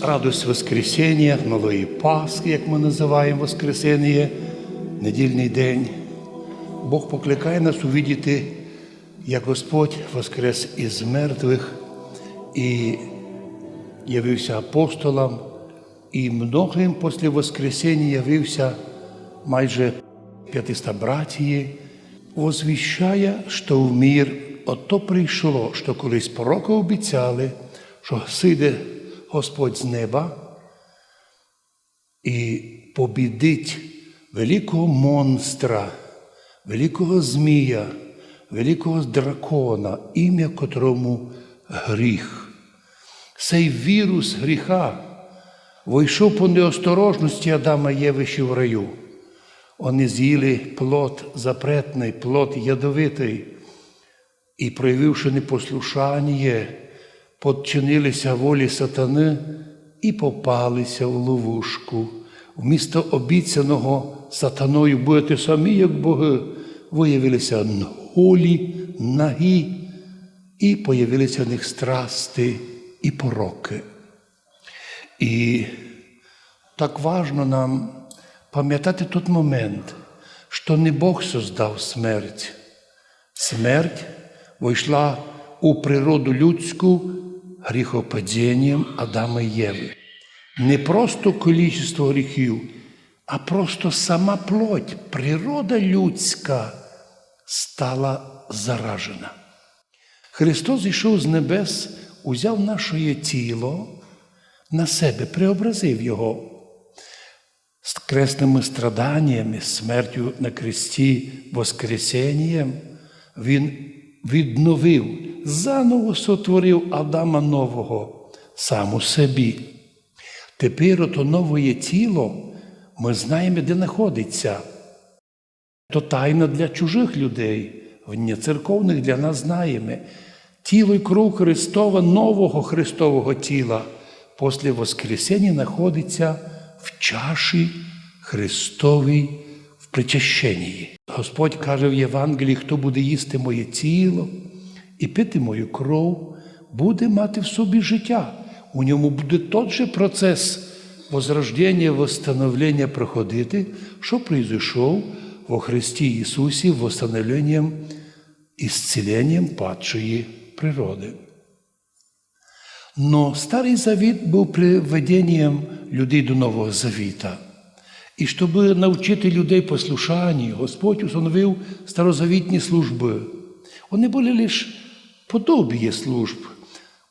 радость Воскресіння, Малої Пасхи, як ми називаємо Воскресіння, недільний день. Бог покликає нас увидіти, як Господь воскрес із мертвих і явився апостолам, і многим після Воскресіння явився майже 500 братії, возвіщає, що в мір ото прийшло, що колись пророки обіцяли, що сиде Господь з неба і побідить великого монстра, великого змія, великого дракона, ім'я котрому гріх. Цей вірус гріха вийшов по неосторожності Адама і Єви ще в раю. Вони з'їли плод запретний, плод ядовитий, і, проявивши непослушання, подчинилися волі сатани і попалися в ловушку. Вмісто обіцяного сатаною будете самі, як боги, виявилися голі, нагі, і появилися в них страсти і пороки. І так важно нам пам'ятати той момент, що не Бог создав смерть. Смерть вийшла у природу людську гріхопадінням Адама і Єви. Не просто кількість гріхів, а просто сама плоть, природа людська стала заражена. Христос зійшов з небес, узяв наше тіло на себе, преобразив його з кресними страданнями, смертю на кресті, Воскресенням, Він відновив, заново сотворив Адама нового сам у собі. Тепер ото нове тіло ми знаємо, де знаходиться. То тайна для чужих людей, вне церковних для нас знаємо. Тіло і кров Христова, нового Христового тіла, після Воскресення знаходиться в чаші Христовій в причащенні. Господь каже в Євангелії, хто буде їсти моє тіло і пити мою кров, буде мати в собі життя. У ньому буде той же процес возрождення, восстановлення проходити, що прийшов во Христі Ісусі восстановленням і зціленням падшої природи. Но Старий Завіт був приведенням людей до Нового Завіта. І щоб навчити людей послушанню, Господь установив старозавітні служби. Вони були лише подобіє служб.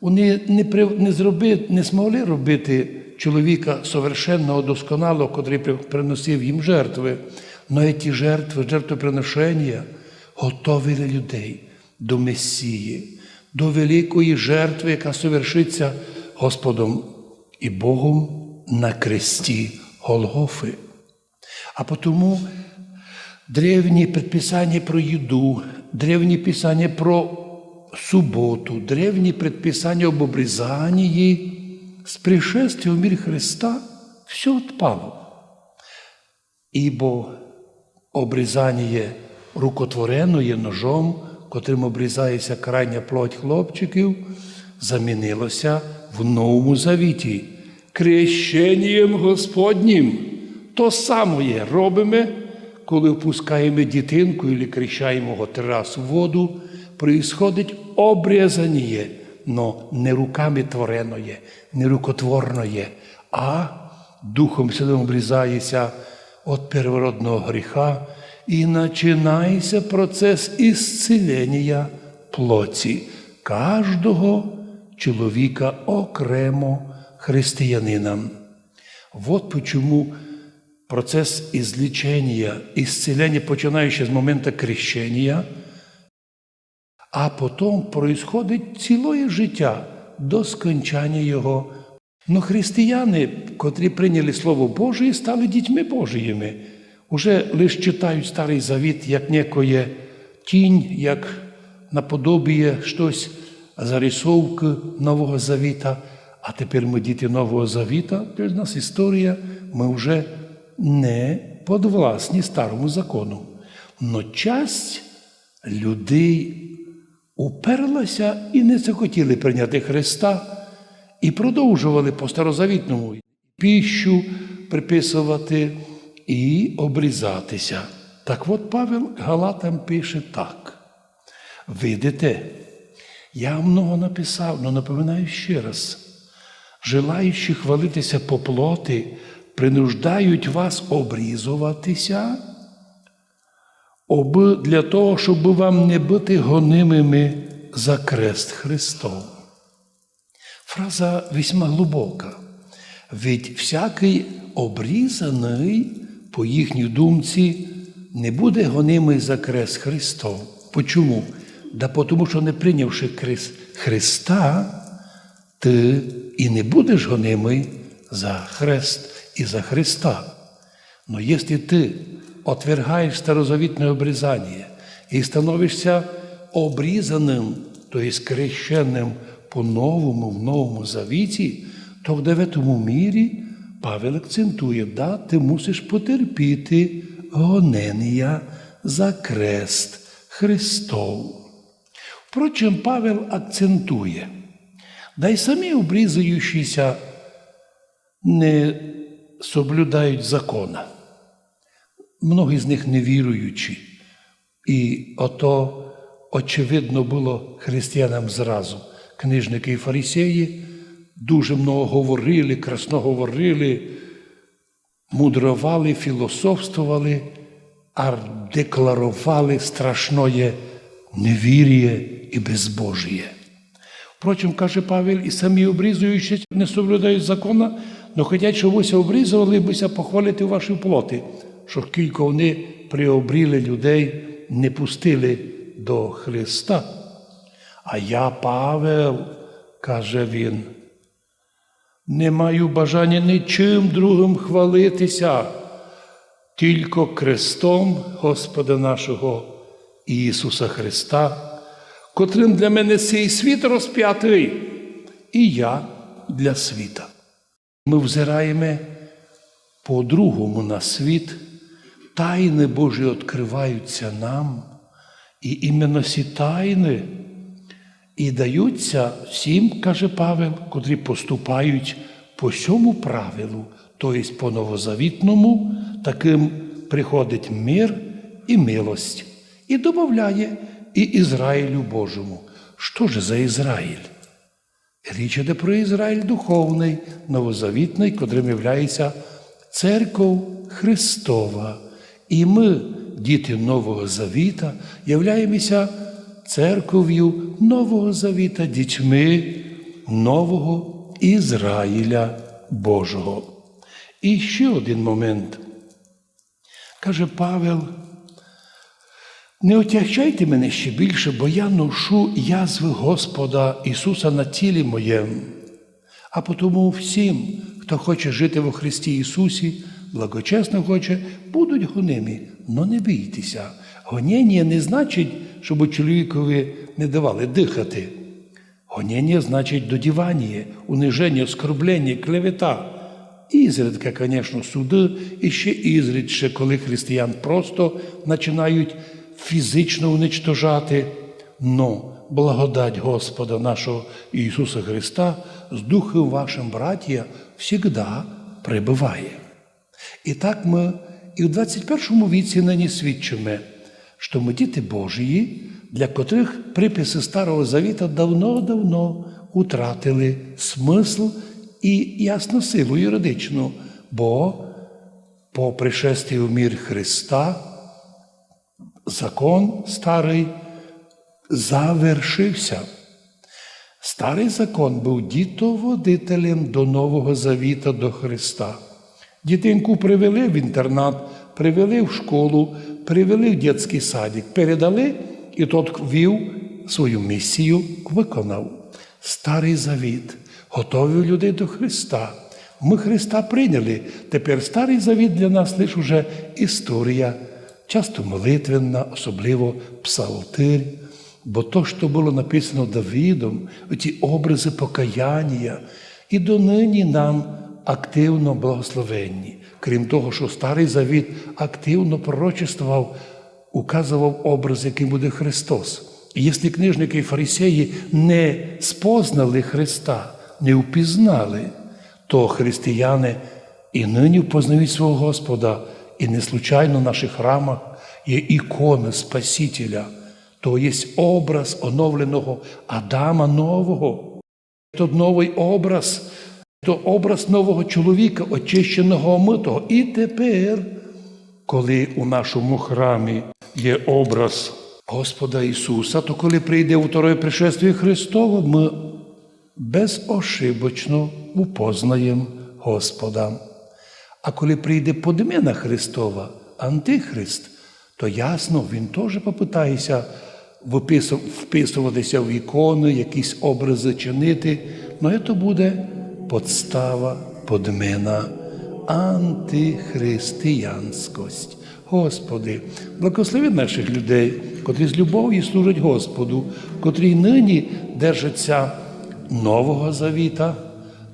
Вони не при- не, зроби, не змогли робити чоловіка совершенного, досконалого, котрий приносив їм жертви. Но ті жертви, жертвоприношення готовили людей до Месії, до великої жертви, яка совершиться Господом і Богом на кресті Голгофи. А потому древні предписання про їду, древні писання про суботу, древні предписання об обрізанні, з пришествием в мир Христа все відпало. Ібо обрізання рукотвореної ножом, котрим обрізається крайня плоть хлопчиків, замінилося в Новому Завіті. Крещенням Господнім. То саме робимо, коли впускаємо дитинку і крещаємо його рази в воду, происходить обрізання, но не руками твореної, не рукотворної, а Духом Святим обрізається від первородного гріха і починається процес ісцілення плоті кожного чоловіка окремо християнином. Вот почему процес излечения, исцеления, починаючи з моменту крещення, а потім происходить ціле життя до скончання його. Ну, християни, котрі прийняли Слово Боже, стали дітьми Божіїми. Уже лише читають Старий Завіт як некоє тінь, як наподобіє щось зарисовки Нового Завіта. А тепер ми діти Нового Завіта, для нас історія, ми вже не подвласні старому закону. Но часть людей уперлася і не захотіли прийняти Христа. і продовжували по старозавітному піщу приписувати і обрізатися. Так от Павел Галатам пише так. Видите, я много написав, але напоминаю ще раз. Желаючи хвалитися по плоти, принуждають вас обрізуватися, для того, щоб вам не бути гонимими за крест Христов. Фраза весьма глибока. Ведь всякий обрізаний, по їхній думці, не буде гонимий за крест Христов. Почому? Да тому, що не прийнявши крест Христа, ти і не будеш гонимий за хрест і за Христа. Но если ты отвергаешь старозавітне обрізання і становишся обрізаним, то есть по-новому в Новому Завіті, то в дев'ятому мірі Павел акцентує, да, ти мусиш потерпіти гонення за крест Христов. Впрочем, Павел акцентує, да й самі обрізаючіся не соблюдають закона. Многі з них невіруючі. І ото, очевидно, було християнам зразу. Книжники і фарисеї дуже много говорили, красно говорили, мудрували, філософствували, а декларували страшное невір'я і безбожіє. Впрочем, каже Павел, і самі обрізуючи не соблюдають закона, але хочуть, щоб ви обрізували, бися похвалити ваші плоти, що кілька вони приобріли людей, не пустили до Христа. А я, Павел, каже він, не маю бажання нічим другим хвалитися, тільки крестом Господа нашого Ісуса Христа, котрим для мене цей світ розп'ятий, і я для світа. Ми взираємо по-другому на світ, тайни Божі відкриваються нам, і іменно ці тайни і даються всім, каже Павел, котрі поступають по сьому правилу, тобто по новозавітному, таким приходить мир і милость, і додає і Ізраїлю Божому. Що ж за Ізраїль? Річ іде про Ізраїль духовний, новозавітний, котрим являється церков Христова. І ми, діти Нового Завіта, являємося церков'ю Нового Завіта, дітьми нового Ізраїля Божого. І ще один момент. Каже Павел, не отягчайте мене ще більше, бо я ношу язви Господа Ісуса на тілі моєму. А потому всім, хто хоче жити во Христі Ісусі, благочесно хоче, будуть гонимі. Но не бійтеся. Гоніння не значить, щоб чоловікові не давали дихати. Гоніння значить додівання, униження, оскорблення, клевета. Ізредка, звісно, суди, і ще ізрідше, коли християн просто починають фізично уничтожати. Но благодать Господа нашого Ісуса Христа з духом вашим, браття, всігда прибуває. І так ми і в 21 віці нині свідчимо, що ми діти Божії, для котрих приписи Старого Завіта давно-давно утратили смисл і ясну силу юридичну, бо по пришестві в мір Христа закон старий завершився. Старий закон був дітоводителем до Нового Завіта до Христа. Дітинку привели в інтернат, привели в школу, привели в дитячий садик, передали, і тот вів свою місію, виконав. Старий завіт готовив людей до Христа. Ми Христа прийняли. Тепер старий завіт для нас лише уже історія, часто молитвенна, особливо псалтир. Бо то, що було написано Давидом, ті образи покаяння, і донині нам активно благословенні. Крім того, що Старий Завіт активно пророчествував, указував образ, який буде Христос. І якщо книжники і фарисеї не спознали Христа, не впізнали, то християни і нині впознають свого Господа, і не случайно в наших храмах є ікони Спасителя, то є образ оновленого Адама Нового. То новий образ, то образ нового чоловіка, очищеного омитого. І тепер, коли у нашому храмі є образ Господа Ісуса, то коли прийде у второе пришествие Христово, ми безошибочно упознаємо Господа. А коли прийде подмена Христова, Антихрист, то ясно, він теж попитається вписуватися в ікони, якісь образи чинити. Ну, це буде подстава, подмена, антихристиянськость. Господи, благослови наших людей, котрі з любов'ю служать Господу, котрі нині держаться Нового Завіта,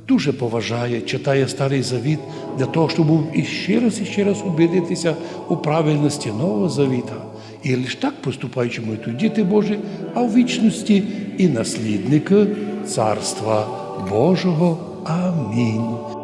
дуже поважає, читає Старий Завіт для того, щоб іще раз і ще раз убедитися у правильності Нового Завіта. І лише так поступаючи ми тут діти Божі, а в вічності і наслідники Царства Божого. Амінь.